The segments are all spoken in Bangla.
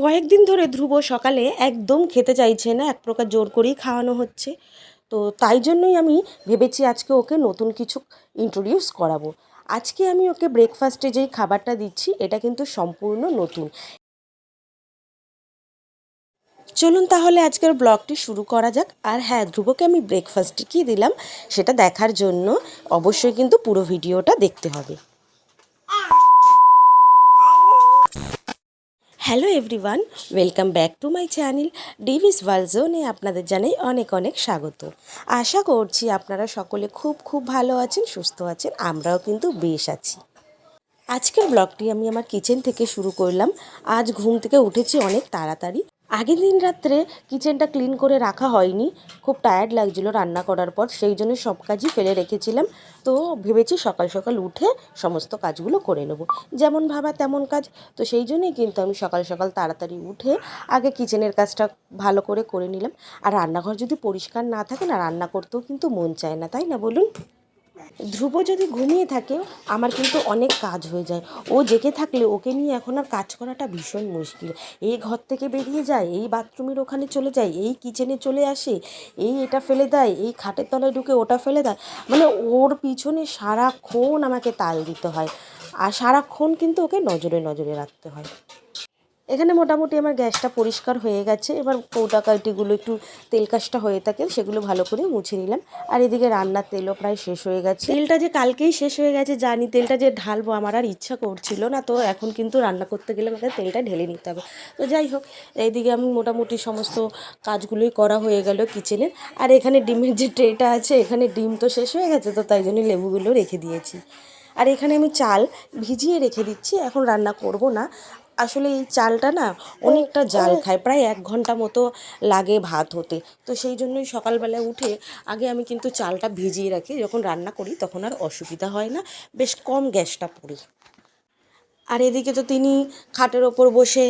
কয়েকদিন ধরে ধ্রুব সকালে একদম খেতে চাইছে না, এক প্রকার জোর করেই খাওয়ানো হচ্ছে। তো তাই জন্যই আমি ভেবেছি আজকে ওকে নতুন কিছু ইন্ট্রোডিউস করাবো। আজকে আমি ওকে ব্রেকফাস্টে যেই খাবারটা দিচ্ছি, এটা কিন্তু সম্পূর্ণ নতুন। চলুন তাহলে আজকের ব্লগটি শুরু করা যাক। আর হ্যাঁ ধ্রুবকে আমি ব্রেকফাস্টে কী দিলাম, সেটা দেখার জন্য অবশ্যই কিন্তু পুরো ভিডিওটা দেখতে হবে। Hello everyone, welcome back to my channel Divi's world জোনে আপনাদের জানাই অনেক অনেক স্বাগত। আশা করছি আপনারা সকলে খুব খুব ভালো আছেন, সুস্থ আছেন, আমরাও কিন্তু বেশ আছি। আজকের ব্লগটি আমি আমার কিচেন থেকে শুরু করলাম। আজ ঘুম থেকে উঠেছি অনেক তাড়াতাড়ি। আগের দিন রাত্রে কিচেনটা ক্লিন করে রাখা হয়নি। খুব টায়ার্ড লাগছিল রান্না করার পর, সেই জন্য সব কাজই ফেলে রেখেছিলাম। তো ভেবেছি সকাল সকাল উঠে সমস্ত কাজগুলো করে নেব। যেমন ভাবা তেমন কাজ। তো সেই জন্যই কিন্তু আমি সকাল সকাল তাড়াতাড়ি উঠে আগে কিচেনের কাজটা ভালো করে করে নিলাম। আর রান্নাঘর যদি পরিষ্কার না থাকে না, রান্না করতেও কিন্তু মন চায় না, তাই না বলুন? ধ্রুব যদি ঘুমিয়ে থাকে, আমার কিন্তু অনেক কাজ হয়ে যায়। ও জেগে থাকলে ওকে নিয়ে এখন আর কাজ করাটা ভীষণ মুশকিল। এই ঘর থেকে বেরিয়ে যায়, এই বাথরুমের ওখানে চলে যায়, এই কিচেনে চলে আসে, এই এটা ফেলে দেয়, এই খাটের তলায় ঢুকে ওটা ফেলে দেয়। মানে ওর পিছনে সারাক্ষণ আমাকে তাল দিতে হয়। আর সারাক্ষণ কিন্তু ওকে নজরে নজরে রাখতে হয়। এখানে মোটামুটি আমার গ্যাসটা পরিষ্কার হয়ে গেছে। এবার কৌটা কাটিগুলো একটু তেল কাজটা হয়ে থাকে, সেগুলো ভালো করে মুছে নিলাম। আর এদিকে রান্নার তেলও প্রায় শেষ হয়ে গেছে। তেলটা যে কালকেই শেষ হয়ে গেছে, জানি তেলটা যে ঢালবো, আমার আর ইচ্ছা করছিল না। তো এখন কিন্তু রান্না করতে গেলে আমাকে তেলটা ঢেলে নিতে হবে। তো যাই হোক, এইদিকে আমি মোটামুটি সমস্ত কাজগুলোই করা হয়ে গেল কিচেনের আর এখানে ডিমের যে ট্রেটা আছে, এখানে ডিম তো শেষ হয়ে গেছে, তো তাই জন্য লেবুগুলো রেখে দিয়েছি। আর এখানে আমি চাল ভিজিয়ে রেখে দিচ্ছি, এখন রান্না করব না। আসলে এই চালটা না অনেকটা জাল খায়, প্রায় এক ঘণ্টা মতো লাগে ভাত হতে। তো সেই জন্যই সকালবেলা উঠে আগে আমি কিন্তু চালটা ভিজিয়ে রাখি, যখন রান্না করি তখন আর অসুবিধা হয় না, বেশ কম গ্যাসটা পড়ি। আর এদিকে তো তিনি খাটের ওপর বসে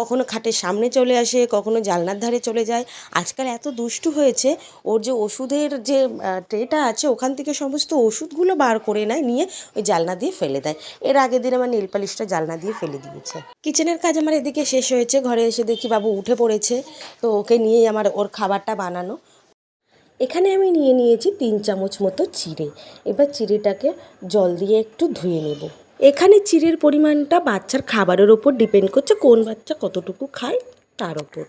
কখনো খাটের সামনে চলে আসে, কখনো জানলার ধারে চলে যায়। আজকাল এত দুষ্টু হয়েছে, ওর যে ওষুধের যে ট্রেটা আছে, ওখান থেকে সমস্ত ওষুধগুলো বার করে নেয়, নিয়ে ওই জালনা দিয়ে ফেলে দেয়। এর আগের দিন আমার নীল পালিশটা জালনা দিয়ে ফেলে দিয়েছে। কিচেনের কাজ আমার এদিকে শেষ হয়েছে, ঘরে এসে দেখি বাবু উঠে পড়েছে, তো ওকে নিয়েই আমার ওর খাবারটা বানানো। এখানে আমি নিয়ে নিয়েছি তিন চামচ মতো চিড়ে। এবার চিড়েটাকে জল দিয়ে একটু ধুয়ে নেব। এখানে চিড়ের পরিমাণটা বাচ্চার খাবারের ওপর ডিপেন্ড করছে কোন বাচ্চা কতটুকু খায় তার ওপর।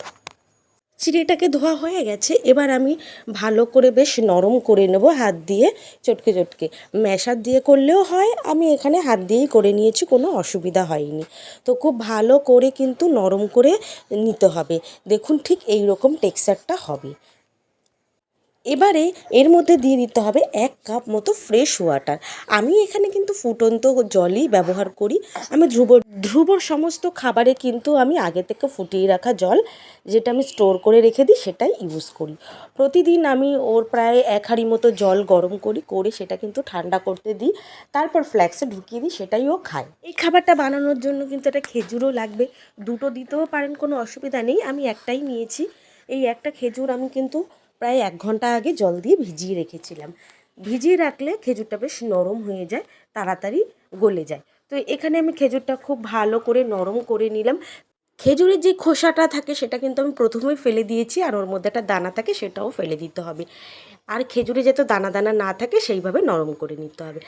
চিড়েটাকে ধোয়া হয়ে গেছে, এবার আমি ভালো করে বেশ নরম করে নেব হাত দিয়ে চটকে চটকে। ম্যাশার দিয়ে করলেও হয়, আমি এখানে হাত দিয়েই করে নিয়েছি, কোনো অসুবিধা হয়নি। তো খুব ভালো করে কিন্তু নরম করে নিতে হবে। দেখুন ঠিক এই রকম টেক্সচারটা হবে। এবারে এর মধ্যে দিয়ে দিতে হবে এক কাপ মতো ফ্রেশ ওয়াটার আমি এখানে কিন্তু ফুটন্ত জলই ব্যবহার করি। আমি ধ্রুব ধ্রুবর সমস্ত খাবারে কিন্তু আমি আগে থেকে ফুটিয়ে রাখা জল যেটা আমি স্টোর করে রেখে দিই সেটাই ইউজ করি। প্রতিদিন আমি ওর প্রায় এক হাঁড়ি মতো জল গরম করি, করে সেটা কিন্তু ঠান্ডা করতে দিই। তারপর ফ্ল্যাক্সে ঢুকিয়ে দিই, সেটাই ও খায়। এই খাবারটা বানানোর জন্য কিন্তু একটা খেজুরও লাগবে। দুটো দিতেও পারেন, কোনো অসুবিধা নেই। আমি একটাই নিয়েছি। এই একটা খেজুর আমি কিন্তু প্রায় এক ঘণ্টা আগে জল দিয়ে ভিজিয়ে রেখেছিলাম। ভিজিয়ে রাখলে খেজুরটা বেশ নরম হয়ে যায়, তাড়াতাড়ি গলে যায়। তো এখানে আমি খেজুরটা খুব ভালো করে নরম করে নিলাম। খেজুরের যে খোসাটা থাকে সেটা কিন্তু আমি প্রথমেই ফেলে দিয়েছি আর ওর মধ্যে একটা দানা থাকে সেটাও ফেলে দিতে হবে। আর খেজুরে যাতে দানা দানা না থাকে সেইভাবে নরম করে নিতে হবে।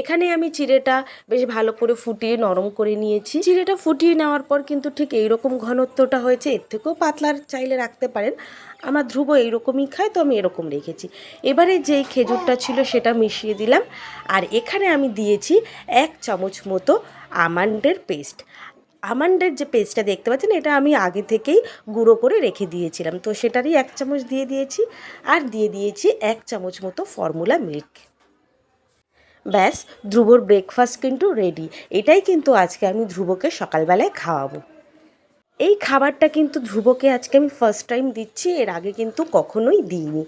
এখানে আমি চিড়েটা বেশ ভালো করে ফুটিয়ে নরম করে নিয়েছি। চিড়েটা ফুটিয়ে নেওয়ার পর কিন্তু ঠিক এইরকম ঘনত্বটা হয়েছে, এর থেকেও পাতলার চাইলে রাখতে পারেন। আমার ধ্রুব এইরকমই খায়, তো আমি এরকম রেখেছি। এবারে যেই খেজুরটা ছিল সেটা মিশিয়ে দিলাম। আর এখানে আমি দিয়েছি এক চামচ মতো আমান্ডের পেস্ট। আমন্ডের যে পেস্টটা দেখতে পাচ্ছেন, এটা আমি আগে থেকেই গুঁড়ো করে রেখে দিয়েছিলাম। তো সেটারই এক চামচ দিয়ে দিয়েছি আর দিয়ে দিয়েছি এক চামচ মতো ফর্মুলা মিল্ক ব্যাস, ধ্রুবর ব্রেকফাস্ট কিন্তু রেডি এটাই কিন্তু আজকে আমি ধ্রুবকে সকালবেলায় খাওয়াবো। এই খাবারটা কিন্তু ধ্রুবকে আজকে আমি ফার্স্ট টাইম দিচ্ছি, এর আগে কিন্তু কখনোই দিইনি।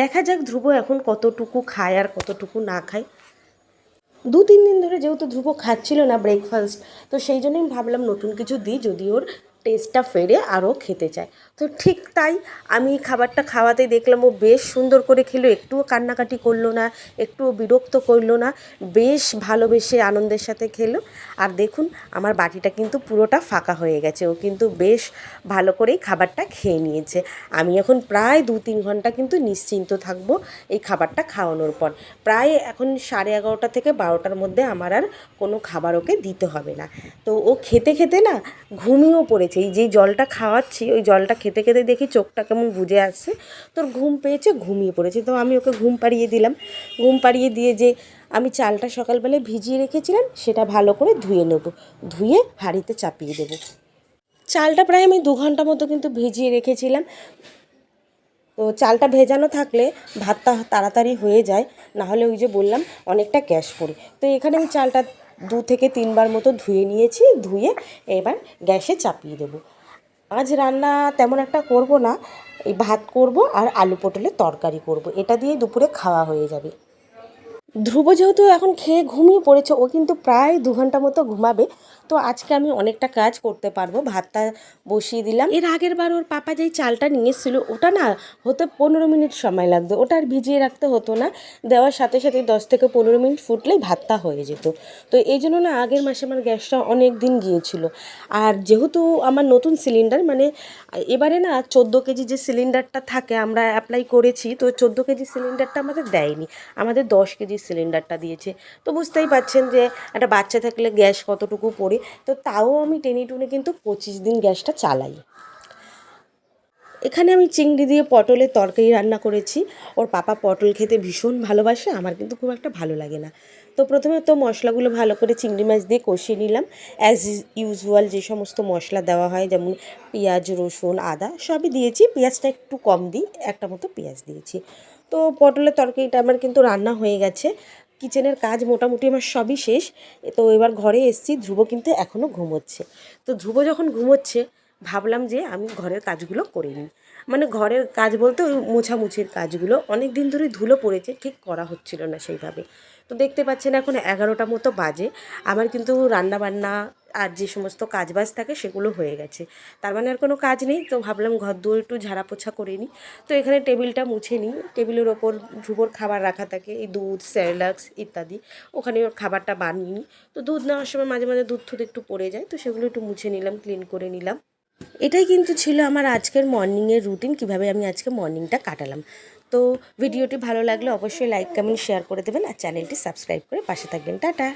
দেখা যাক ধ্রুব এখন কতটুকু খায় আর কতটুকু না খায়। দু তিন দিন ধরে যেহেতু ধ্রুব খাচ্ছিল না ব্রেকফাস্ট তো সেই জন্যই ভাবলাম নতুন কিছু দিই যদি ওর টেস্টটা ফেরে আরও খেতে চায়। তো ঠিক তাই আমি খাবারটা খাওয়াতে দেখলাম, ও বেশ সুন্দর করে খেলো, একটুও কান্নাকাটি করল না, একটুও বিরক্ত করল না, বেশ ভালোবেসে আনন্দের সাথে খেলো। আর দেখুন, আমার বাটিটা কিন্তু পুরোটা ফাঁকা হয়ে গেছে, ও কিন্তু বেশ ভালো করেই খাবারটা খেয়ে নিয়েছে। আমি এখন প্রায় দু তিন ঘণ্টা কিন্তু নিশ্চিন্ত থাকব এই খাবারটা খাওয়ানোর পর। প্রায় এখন সাড়ে এগারোটা থেকে বারোটার মধ্যে আমার আর কোনো খাবার ওকে দিতে হবে না। তো ও খেতে খেতে না ঘুমিয়েও পড়েছে। এই যেই জলটা খাওয়াচ্ছি, ওই জলটা খেতে খেতে দেখি চোখটা কেমন বুঝে আসছে। তোর ঘুম পেয়েছে, ঘুমিয়ে পড়েছে। তো আমি ওকে ঘুম পাড়িয়ে দিলাম। ঘুম পাড়িয়ে দিয়ে যে আমি চালটা সকালবেলায় ভিজিয়ে রেখেছিলাম, সেটা ভালো করে ধুয়ে নেব। ধুয়ে হাঁড়িতে চাপিয়ে দেবো। চালটা প্রায় আমি দু ঘণ্টা মতো কিন্তু ভিজিয়ে রেখেছিলাম। তো চালটা ভেজানো থাকলে ভাতটা তাড়াতাড়ি হয়ে যায়। না হলে ওই যে বললাম, অনেকটা গ্যাস পড়ে। তো এখানে আমি চালটা দু থেকে তিনবার মতো ধুয়ে নিয়েছি, ধুয়ে এবার গ্যাসে চাপিয়ে দেবো। আজ রান্না তেমন একটা করব না, এই ভাত করব আর আলু পটলের তরকারি করব। এটা দিয়ে দুপুরে খাওয়া হয়ে যাবে। ধ্রুব যেহেতু এখন খেয়ে ঘুমিয়ে পড়েছে, ও কিন্তু প্রায় দু ঘণ্টা মতো ঘুমাবে। তো আজকে আমি অনেকটা কাজ করতে পারব। ভাতটা বসিয়ে দিলাম। এর আগের বার ওর পাপা যেই চালটা নিয়ে এসেছিল, ওটা না হতে পনেরো মিনিট সময় লাগতো। ওটা আর ভিজিয়ে রাখতে হতো না। দেওয়ার সাথে সাথে দশ থেকে পনেরো মিনিট ফুটলেই ভাতটা হয়ে যেত। তো এই জন্য না আগের মাসে আমার গ্যাসটা অনেক দিন গিয়েছিল। আর যেহেতু আমার নতুন সিলিন্ডার মানে এবারে না চোদ্দ কেজি যে সিলিন্ডারটা থাকে, আমরা অ্যাপ্লাই করেছি, তো চোদ্দ কেজি সিলিন্ডারটা আমাদের দেয়নি। আমাদের দশ কেজি সিলিন্ডারটা দিয়েছে। তো বুঝতেই পারছেন যে একটা বাচ্চা থাকলে গ্যাস কতটুকু পড়ে তো তাও আমি টেনে টুনে কিন্তু পঁচিশ দিন গ্যাসটা চালাই। এখানে আমি চিংড়ি দিয়ে পটলের তরকারি রান্না করেছি। ওর পাপা পটল খেতে ভীষণ ভালোবাসে, আমার কিন্তু খুব একটা ভালো লাগে না। তো প্রথমে তো মশলাগুলো ভালো করে চিংড়ি মাছ দিয়ে কষিয়ে নিলাম। অ্যাজ ইউজুয়াল যে সমস্ত মশলা দেওয়া হয়, যেমন পেঁয়াজ, রসুন, আদা, সবই দিয়েছি। পেঁয়াজটা একটু কম দিই, একটা মতো পেঁয়াজ দিয়েছি। তো পটলের তরকারিটা আমার কিন্তু রান্না হয়ে গেছে। কিচেনের কাজ মোটামুটি আমার সবই শেষ। তো এবার ঘরে এসেছি, ধ্রুব কিন্তু এখনও ঘুমোচ্ছে। তো ধ্রুব যখন ঘুমোচ্ছে, ভাবলাম যে আমি ঘরের কাজগুলো করে নিই। মানে ঘরের কাজ বলতে ওই মোছামুছির কাজগুলো। অনেক দিন ধরে ধুলো পড়েছে, ঠিক করা হচ্ছিল না সেইভাবে। তো দেখতে পাচ্ছেন এখন এগারোটা মতো বাজে। আমার কিন্তু রান্না বান্না আর যে সমস্ত কাজবাজ থাকে সেগুলো হয়ে গেছে। তার মানে আর কোনো কাজ নেই, তো ভাবলাম ঘর দুয়ার একটু ঝাড়া পোছা করে নিই। তো এখানে টেবিলটা মুছে নিই। টেবিলের ওপর ধ্রুবর খাবার রাখা থাকে, এই দুধ স্যারেলাক্স ইত্যাদি। ওখানে ওর খাবারটা বানিয়ে নিই। তো দুধ নেওয়ার সময় মাঝে মাঝে দুধ থুধ একটু পড়ে যায়, তো সেগুলো একটু মুছে নিলাম, ক্লিন করে নিলাম। এটাই কিন্তু ছিল আমার আজকের মর্নিংয়ের রুটিন কীভাবে আমি আজকে মর্নিংটা কাটালাম। তো ভিডিওটি ভালো লাগলে অবশ্যই লাইক কমেন্ট শেয়ার করে দেবেন আর চ্যানেলটি সাবস্ক্রাইব করে পাশে থাকবেন। টাটা!